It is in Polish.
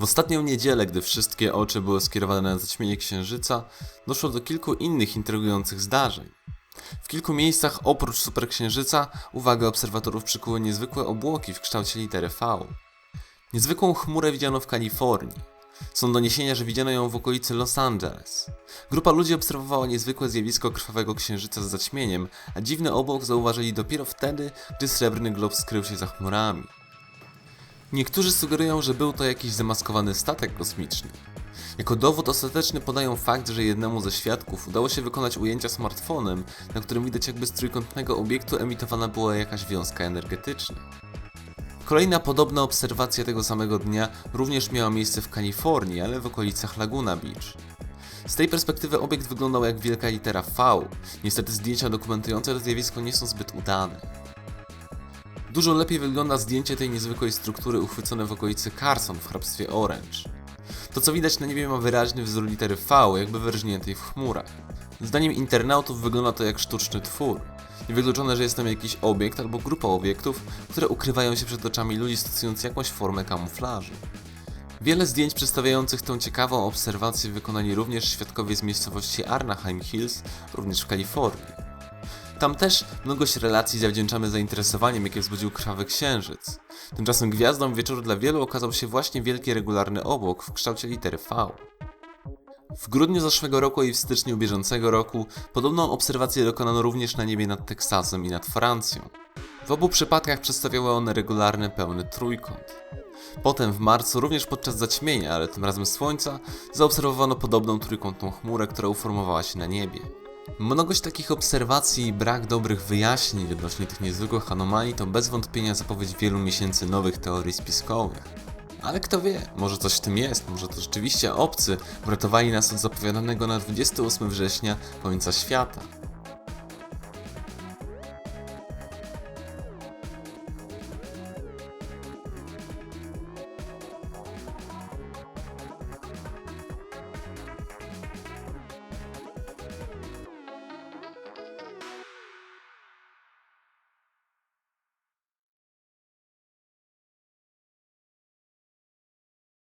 W ostatnią niedzielę, gdy wszystkie oczy były skierowane na zaćmienie księżyca, doszło do kilku innych intrygujących zdarzeń. W kilku miejscach oprócz superksiężyca uwagę obserwatorów przykuły niezwykłe obłoki w kształcie litery V. Niezwykłą chmurę widziano w Kalifornii. Są doniesienia, że widziano ją w okolicy Los Angeles. Grupa ludzi obserwowała niezwykłe zjawisko krwawego księżyca z zaćmieniem, a dziwny obłok zauważyli dopiero wtedy, gdy srebrny glob skrył się za chmurami. Niektórzy sugerują, że był to jakiś zamaskowany statek kosmiczny. Jako dowód ostateczny podają fakt, że jednemu ze świadków udało się wykonać ujęcia smartfonem, na którym widać jakby z trójkątnego obiektu emitowana była jakaś wiązka energetyczna. Kolejna podobna obserwacja tego samego dnia również miała miejsce w Kalifornii, ale w okolicach Laguna Beach. Z tej perspektywy obiekt wyglądał jak wielka litera V. Niestety zdjęcia dokumentujące to zjawisko nie są zbyt udane. Dużo lepiej wygląda zdjęcie tej niezwykłej struktury uchwycone w okolicy Carson w hrabstwie Orange. To co widać na niebie ma wyraźny wzór litery V, jakby wyrżniętej w chmurach. Zdaniem internautów wygląda to jak sztuczny twór. Niewykluczone, że jest tam jakiś obiekt albo grupa obiektów, które ukrywają się przed oczami ludzi stosując jakąś formę kamuflażu. Wiele zdjęć przedstawiających tę ciekawą obserwację wykonali również świadkowie z miejscowości Arnheim Hills, również w Kalifornii. Tam też mnogość relacji zawdzięczamy zainteresowaniem, jakie wzbudził krwawy księżyc. Tymczasem gwiazdą wieczoru dla wielu okazał się właśnie wielki regularny obłok w kształcie litery V. W grudniu zeszłego roku i w styczniu bieżącego roku podobną obserwację dokonano również na niebie nad Teksasem i nad Francją. W obu przypadkach przedstawiały one regularny pełny trójkąt. Potem w marcu, również podczas zaćmienia, ale tym razem słońca, zaobserwowano podobną trójkątną chmurę, która uformowała się na niebie. Mnogość takich obserwacji i brak dobrych wyjaśnień odnośnie tych niezwykłych anomalii to bez wątpienia zapowiedź wielu miesięcy nowych teorii spiskowych. Ale kto wie, może coś w tym jest, może to rzeczywiście obcy uratowali nas od zapowiadanego na 28 września końca świata.